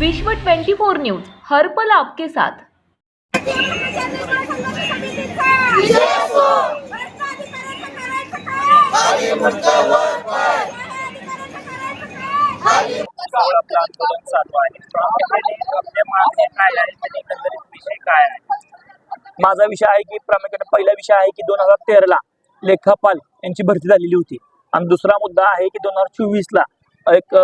विश्व 24 न्यूज हर पल आपके साथ. आंदोलन चालू आहे प्रामुख्याने एकंदरीत विषय काय आहे माझा विषय आहे की प्रामुख्याने पहिला विषय आहे की दोन हजार तेराला लेखापाल यांची भरती झालेली होती. आणि दुसरा मुद्दा आहे की दोन हजार चोवीस ला एक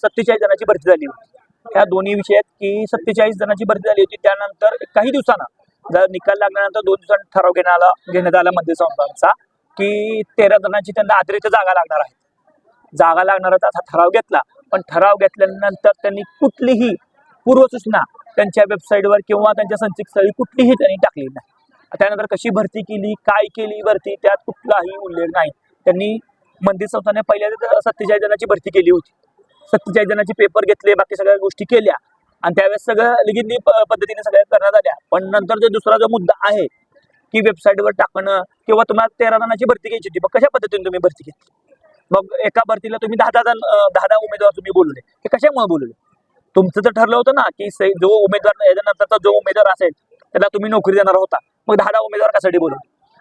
सत्तेचाळीस जणांची भरती झाली होती. ह्या दोन्ही विषयात की सत्तेचाळीस जणांची भरती झाली होती. त्यानंतर काही दिवसांना जर निकाल लागल्यानंतर दोन दिवसांनी ठराव घेण्यात आला घेण्यात आला मंदिर संस्थांचा की तेरा जणांची त्यांना अतिरिक्त जागा लागणार आहे जागा लागणाराचा असा ठराव घेतला. पण ठराव घेतल्यानंतर त्यांनी कुठलीही पूर्वसूचना त्यांच्या वेबसाईटवर किंवा त्यांच्या संचितस्थळी कुठलीही त्यांनी टाकली नाही. त्यानंतर कशी भरती केली काय केली भरती त्यात कुठलाही उल्लेख नाही. त्यांनी मंदिर संस्थाने पहिल्या सत्तेचाळीस जणांची भरती केली होती. सत्तेचाळीस जणांचे पेपर घेतले बाकी सगळ्या गोष्टी केल्या. आणि त्यावेळेस सगळं लिगिनी पद्धतीने सगळ्या करण्यात आल्या. पण नंतर जो दुसरा जो मुद्दा आहे की वेबसाईटवर टाकणं किंवा तुम्हाला तेरा जणांची भरती घ्यायची होती मग कशा पद्धतीने तुम्ही भरती घेतली? मग एका भरतीला तुम्ही दहा दहा जण दहा दहा उमेदवार तुम्ही बोलले हे कशामुळे बोलले तुमचं तर ठरलं होतं ना की जो उमेदवार याच्यानंतरचा जो उमेदवार असेल त्याला तुम्ही नोकरी देणार होता. मग दहा दहा उमेदवार कशासाठी बोलले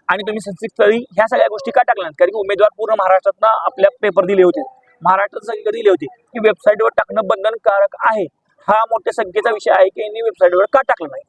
आणि तुम्ही संस्कृत स्थळी ह्या सगळ्या गोष्टी का टाकल्या कारण की उमेदवार पूर्ण महाराष्ट्रातनं आपल्या पेपर दिले होते. महाराष्ट्रात सगळीकडे दिली होती. की वेबसाईटवर टाकणं बंधनकारक आहे. हा मोठ्या संख्येचा विषय आहे की यांनी वेबसाईटवर का टाकलं नाही?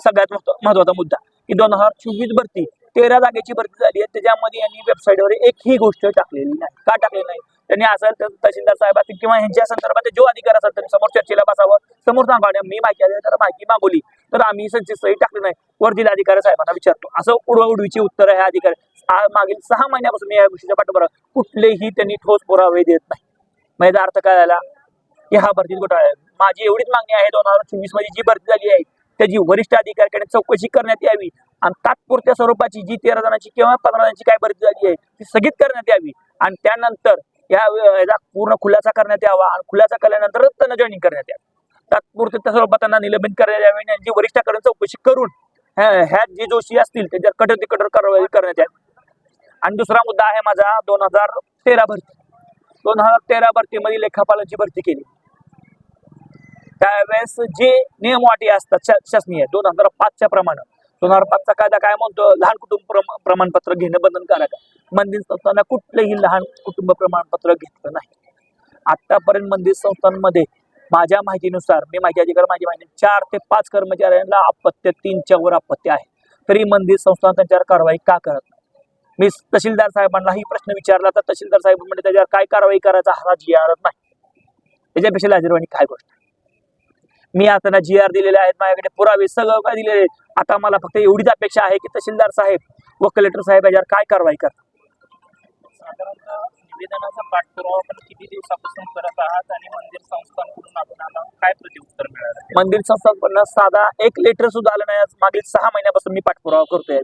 सगळ्यात महत्त्वाचा मुद्दा की दोन हजार चोवीस भरती तेरा जागेची भरती झाली आहे. त्याच्यामध्ये यांनी वेबसाईटवर एकही गोष्ट टाकलेली नाही. का टाकली नाही? त्यांनी असेल तर तहसीलदार साहेब असतील किंवा ह्यांच्या संदर्भात जो अधिकार असेल त्यांनी समोर चर्चेला बसावं. समोर सांगा मी माहिती आली तर माहिती मागवली. तर आम्ही संचित सही टाकली नाही. वर जिल्हाधिकारी साहेबांना विचारतो. असं उडवाउडवीची उत्तर आहे अधिकारी. मागील सहा महिन्यापासून मी या गोष्टीच्या पाठोपाठ कुठलेही त्यांनी ठोस पुरावे देत नाही. मग याचा अर्थ काय झाला? की हा भरतीत घोटाळा माझी एवढीच मागणी आहे दोन हजार चोवीसमध्ये जी भरती झाली आहे त्याची वरिष्ठ अधिकाऱ्याकडे चौकशी करण्यात यावी आणि तात्पुरत्या स्वरूपाची जी तेरा जणांची किंवा पंधरा जणांची काय भरती झाली आहे ती स्थगित करण्यात यावी आणि त्यानंतर या याचा पूर्ण खुलासा करण्यात यावा आणि खुलासा केल्यानंतरच त्यांना जॉईनिंग करण्यात यावी. तात्पुरत्या स्वरूपात त्यांना निलंबित करण्यात यावे आणि जी वरिष्ठाकडे चौकशी करून ह्या जे जोशी असतील त्याच्यावर कठोर ते कठोर कारवाई करण्यात यावी. आणि दुसरा मुद्दा आहे माझा दोन हजार तेरा भरती. दोन हजार तेरा भरतीमध्ये लेखापालांची भरती केली. त्यावेळेस जे नियम असतात शासनीय दोन हजार पाचच्या प्रमाणे. दोन हजार पाचचा कायदा काय म्हणतो? लहान कुटुंब प्रम- प्रमाणपत्र घेणं बंधनकारक आहे. मंदिर संस्थांना कुठलंही लहान कुटुंब प्रमाणपत्र घेतलं नाही. आतापर्यंत मंदिर संस्थांमध्ये माझ्या माहितीनुसार मी माहिती अधिकार माझी माहिती चार ते पाच कर्मचाऱ्यांना अपत्य तीनच्यावर अपत्य आहे. तरी मंदिर संस्थान त्यांच्यावर कारवाई का करत मी तहसीलदार साहेबांनाही प्रश्न विचारला तर तहसीलदार साहेब म्हणजे त्याच्यावर काय कारवाई करायचा हा जी आर नाही. त्याच्यापेक्षा लाजीरवाणी काय गोष्ट. मी आता ना जी आर दिलेले आहेत माझ्याकडे पुरावे सगळं काय दिलेले आहे. आता मला फक्त एवढीच अपेक्षा आहे की तहसीलदार साहेब व कलेक्टर साहेब याच्यावर काय कारवाई करतात. निवेदनाचा पाठपुरावा आपण किती दिवसापासून करत आहात आणि मंदिर संस्थांकडून काय मिळालं? मंदिर संस्थापना साधा एक लेटर सुद्धा आलं नाही. आज मागील सहा महिन्यापासून मी पाठपुरावा करतोय.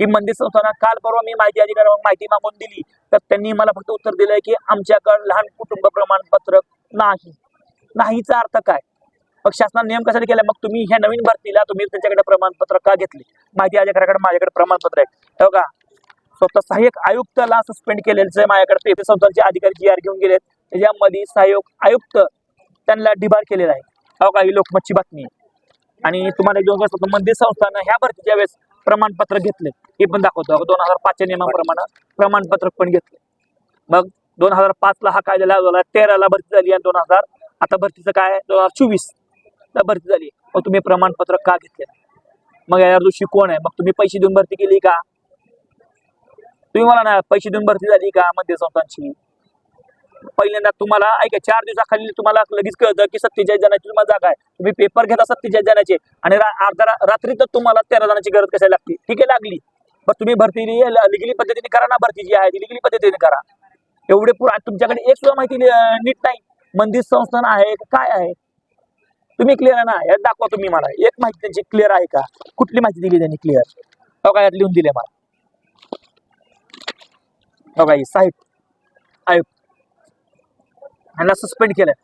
ही मंदिर संस्थांना काल परवा मी माहिती अधिकाऱ्यांना माहिती मागून दिली. तर त्यांनी मला फक्त उत्तर दिलंय की आमच्याकडे लहान कुटुंब प्रमाणपत्र नाही. नाहीचा अर्थ काय? मग शासनाने नियम कशासाठी केला? मग तुम्ही ह्या नवीन भरतीला तुम्ही त्यांच्याकडे प्रमाणपत्र का घेतले? माहिती अधिकाऱ्याकडे माझ्याकडे प्रमाणपत्र आहे. हो का स्वतः सहाय्यक आयुक्ताला सस्पेंड केलेलं आहे माझ्याकडे पेपर संस्थांचे अधिकारी जी आर घेऊन गेलेत त्याच्यामध्ये सहाय्यक आयुक्त त्यांना डिबार केलेला आहे. हो का ही लोकमतची बातमी आहे. आणि तुम्हाला एक दोन वर्ष मंदिर संस्थानं ह्या भरतीच्या वेळेस प्रमाणपत्र घेतले. हे पण दाखवतो. दोन हजार पाचच्या नियमाप्रमाणे प्रमाणपत्र पण घेतले. मग दोन हजार पाचला हा कायदा लागू झाला. तेराला भरती झाली आणि दोन हजार आता भरतीचं काय? दोन हजार चोवीस ला भरती झाली. मग तुम्ही प्रमाणपत्र का घेतले? मग या दिवशी कोण आहे? मग तुम्ही पैसे देऊन भरती केली का? तुम्ही मला ना पैसे देऊन भरती झाली का मध्य संस्थांची पहिल्यांदा तुम्हाला ऐका चार दिवसाखाली तुम्हाला लगेच कळतं की सत्तेचाळीस जणांची तुम्हाला जागा आहे. तुम्ही पेपर घेता सत्तेचाळीस जणांचे आणि अर्धा रात्री तर तुम्हाला तेरा जणांची गरज कशाला लागते? ठीक आहे लागली. पण तुम्ही भरती लिगली पद्धतीने करा ना भरती जी आहे ती लिगली पद्धतीने करा. एवढे पुरा तुमच्याकडे एक सुद्धा माहिती नीट नाही. मंदिर संस्थान आहे काय आहे? तुम्ही क्लिअर आहे ना? यात दाखवा तुम्ही मला. एक माहिती त्यांची क्लिअर आहे का? कुठली माहिती दिली त्यांनी क्लिअर हो यात लिहून दिले मला. हो का साहेब आयुक्त. ह्यांना सस्पेंड केलंय.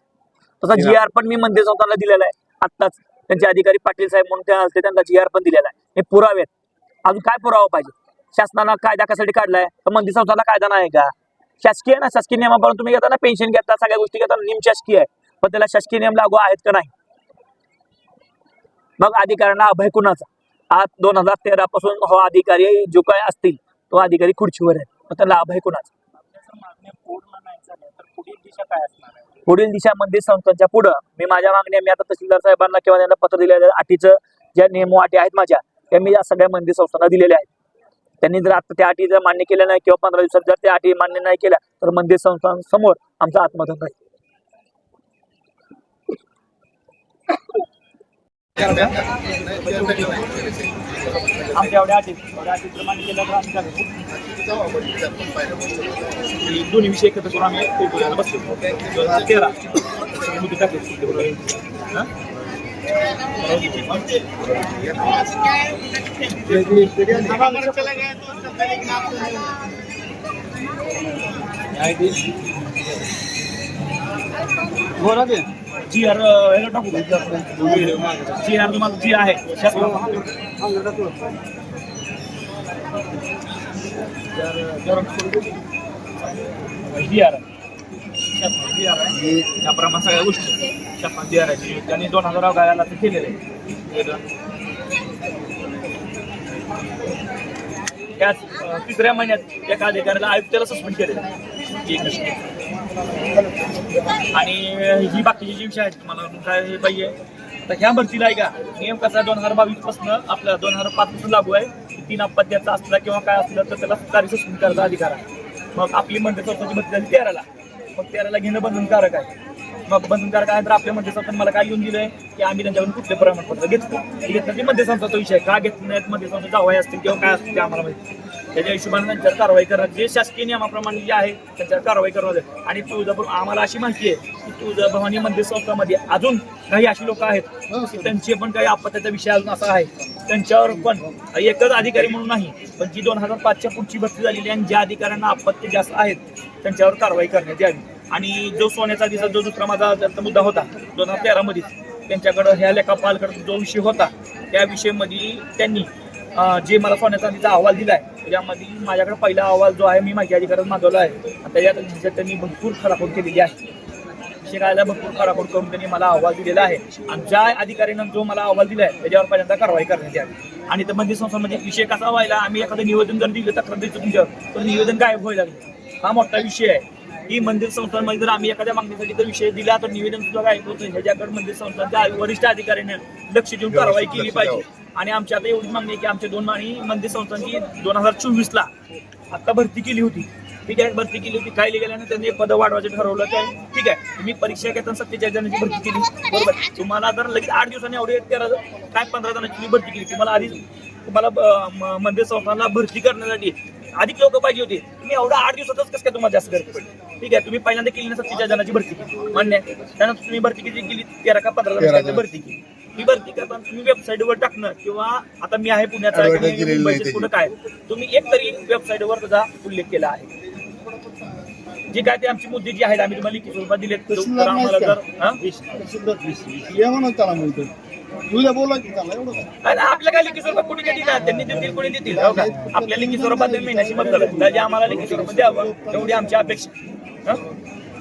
तसा जी आर पण मी मंदिर संस्थांना दिलेला आहे. आत्ताच त्यांचे अधिकारी पाटील साहेब म्हणून त्या असते त्यांना जी आर पण दिलेला आहे. हे पुरावे आहेत. अजून काय पुरावा पाहिजे? शासनानं कायदा कशासाठी काढलाय? तर मंदिर संस्थांना कायदा नाही का? शासकीय ना शासकीय नियमाप्रमाणे तुम्ही घेता ना पेन्शन घेता सगळ्या गोष्टी घेता निम शासकीय आहे पण त्याला शासकीय नियम लागू आहेत का नाही? मग अधिकाऱ्यांना अभय कुणाचा? आज दोन हजार तेरा पासून हो अधिकारी जो काय असतील तो अधिकारी खुर्चीवर आहे मग त्याला अभय कुणाचा? पुढील दिशा काय असणार आहे? पुढील दिशा मंदिर संस्थांच्या पुढं. मी माझ्या मागण्या मी आता तहसीलदार साहेबांना किंवा त्यांना पत्र दिलेलं अटीचं ज्या नियम अटी आहेत माझ्या त्या मी या सगळ्या मंदिर संस्थांना दिलेल्या आहेत. त्यांनी जर आता त्या अटी जर मान्य केल्या नाही किंवा पंधरा दिवसात जर त्या अटी मान्य नाही केल्या तर मंदिर संस्थांसमोर आमचा आत्मधन राहील आमच्या एवढ्या अटी एवढ्या अटी प्रमाणे केल्या तर आम्ही काय करू? की दोन्ही विषय एकत्र करून आम्ही ते बोलायला बसलो दोन हजार तेरा मुद्दे टाकले सुट्टीबरोबर. हां? बोला ते जी आर ह्याला टाकू जी आर तुम्हाला जी आहे जी आर जी आर. आहे याप्रमाणे सगळ्या गोष्टी. शासनात जी आर आहे. त्यांनी दोन हजार गायला ते केलेले. आहे त्याच तिसऱ्या महिन्यात एका अधिकाऱ्याला आयुक्ताला सस्पेंड केलेलं. आहे. आणि ही बाकीची जी विषय आहेत तुम्हाला काय हे पाहिजे आता ह्या भरतीला आहे का? नियम कसा दोन हजार बावीसपासून आपल्या दोन हजार पाच पासून लागू आहे. तीन अपत्याचा असला किंवा काय असलं तर त्याला कार्य सस्पेंड करायचा अधिकार आहे. मग आपली मंडळ स्वतःची भरती झाली तेराला. मग तेराला घेणं बंधनकारक आहे. मग बंधनकारक आहे तर आपल्या मंडळ संस्थाने मला काय लिहून दिलंय? की आम्ही त्यांच्याकडून कुठले प्रमाणपत्र घेतलं? घेतलं ते मध्य संस्थाचा विषय का घेत नाहीत? मध्य संस्था जावाई असतील किंवा काय असतील ते आम्हाला माहिती. त्याच्या हिशोबाने त्यांच्यावर कारवाई करणं. जे शासकीय नियमाप्रमाणे जे आहे त्यांच्यावर कारवाई करणं आणि तुळजापूर आम्हाला अशी माहिती आहे की तुळजाभवानी मंदिर संस्थामध्ये अजून काही अशी लोक आहेत की त्यांचे पण काही आपत्त्याचा विषय अजून असा आहे. त्यांच्यावर पण एकच अधिकारी म्हणून नाही पण जी दोन हजार पाचच्या पुढची भरती झालेली आहे आणि ज्या अधिकाऱ्यांना आपत्ती जास्त आहेत त्यांच्यावर कारवाई करण्यात यावी. आणि जो सोन्याचा दिसा जो दुसरा माझा त्याचा मुद्दा होता दोन हजार तेरामध्ये त्यांच्याकडं ह्या लेखापालकडे जो विषय होता त्या विषयमध्ये त्यांनी जे मला सोन्या चांदीचा अहवाल दिलाय त्याच्यामध्ये माझ्याकडे पहिला अहवाल जो आहे मी माहिती अधिकारात मागवला आहे. त्याच्यात त्यांनी भरपूर खराखोड केलेली आहे. शिकायला भरपूर खराखोड करून त्यांनी मला अहवाल दिलेला आहे. आणि ज्या अधिकाऱ्यानं जो मला अहवाल दिलाय त्याच्यावर पहिल्यांदा कारवाई करण्यात यावी. आणि तर मंदिर संस्थांमध्ये विषय कसा व्हायला आम्ही एखादं निवेदन जर दिलं तक्रार द्यायचं तुमच्यावर तर निवेदन गायब व्हायला लागलं. हा मोठा विषय आहे. की मंदिर संस्थांमध्ये जर आम्ही एखाद्या मागणीसाठी जर विषय दिला तर निवेदन सुद्धा गायब होतं. ह्याच्याकडे मंदिर संस्थांच्या वरिष्ठ अधिकाऱ्याने लक्ष देऊन कारवाई केली पाहिजे. आणि आमची आता एवढीच मागणी आहे की आमच्या दोन आणि मंदिर संस्थांची दोन हजार चोवीस ला आता भरती केली होती. ठीक आहे भरती केली होती. काय गेल्यानं त्यांनी पद वाढवायचं ठरवलं काय ठीक आहे. तुम्ही परीक्षा घेताना सत्तेचाळीस जणांची भरती केली. बरोबर. तुम्हाला तर लगेच आठ दिवसांनी एवढे तेरा काय पंधरा जणांची तुम्ही भरती केली? तुम्हाला आधी तुम्हाला मंदिर संस्थांना भरती करण्यासाठी अधिक लोक पाहिजे होते. तुम्ही एवढा आठ दिवसातच कसं काय तुम्हाला जास्त गरज पडली? ठीक आहे. तुम्ही पहिल्यांदा केली ना सत्तेचाळीस जणांची भरती केली. मान्य आहे. त्यानंतर तुम्ही भरती किती केली तेरा का पंधरा जणांची भरती केली. ही भरती करताना तुम्ही वेबसाईटवर टाकणं किंवा आता मी आहे पुण्याचा मुंबईचे कुठं काय? तुम्ही एक तरी वेबसाईटवर त्याचा उल्लेख केला आहे. जे काय ते आमची मुद्दे जे आहेत आम्ही तुम्हाला लिखित स्वरूपात दिलेत. तर तहसीलदार आम्हाला जर बोला की एवढं काय. आपल्या काय लिखित स्वरूपात कोणी कधी ना त्यांनी देतील कोणी देतील? हो का? आपल्या लिखित स्वरूपात दोन महिन्याची मदत जे आम्हाला लिखित स्वरूपात द्यावं एवढी आमची अपेक्षा हं?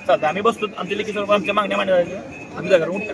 चालतं आम्ही बसतो. आमच्या लिखित स्वरूपात आमच्या मागण्या जातील. आम्ही जागा उठतो.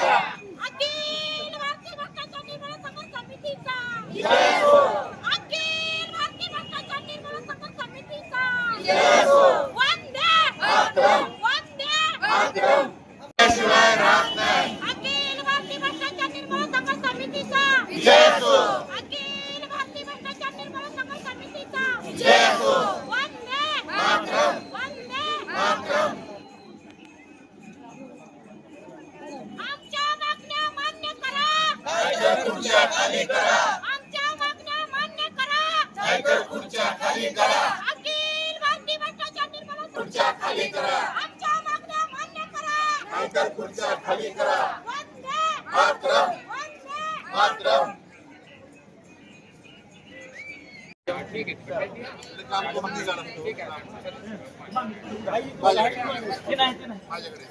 Thank you. नाहीतर खुर्च्या खाली करा. आमच्या मागण्या मान्य करा. नाहीतर खुर्च्या खाली करा. अखिल भारतीय भ्रष्टाचार निर्मूलन खुर्च्या खाली करा. आमच्या मागण्या मान्य करा. नाहीतर खुर्च्या खाली करा. मात्र मात्र ठीक आहे. काम करून निघाला ठीक आहे. माझ्याकडे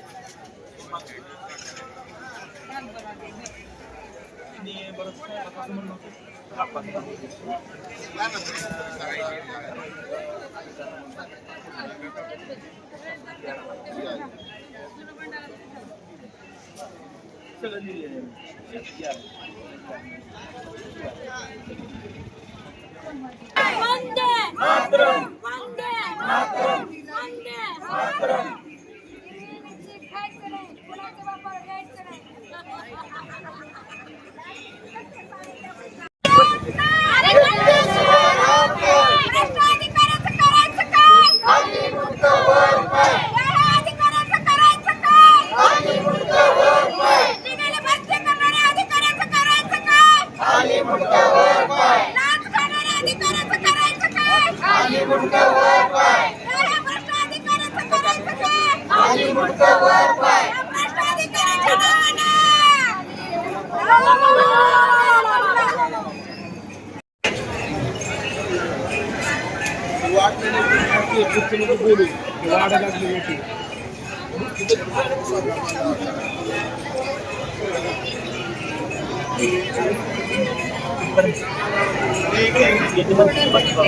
वंदे मातरम वंदे मातरम वंदे मातरम खायचं नाही कुणाच्या बापाला द्यायचं नाही अरे अधिकाराचं करायचं काय या अधिकाराचं करायचं काय निघाले भरती करणाऱ्या अधिकाराचं करायचं काय लाच खाणाऱ्या अधिकाराचं करायचं काय या भ्रष्ट अधिकाराचं करायचं काय या भ्रष्ट अधिकाराच्या नावानं येते बघ, बघ, बघ.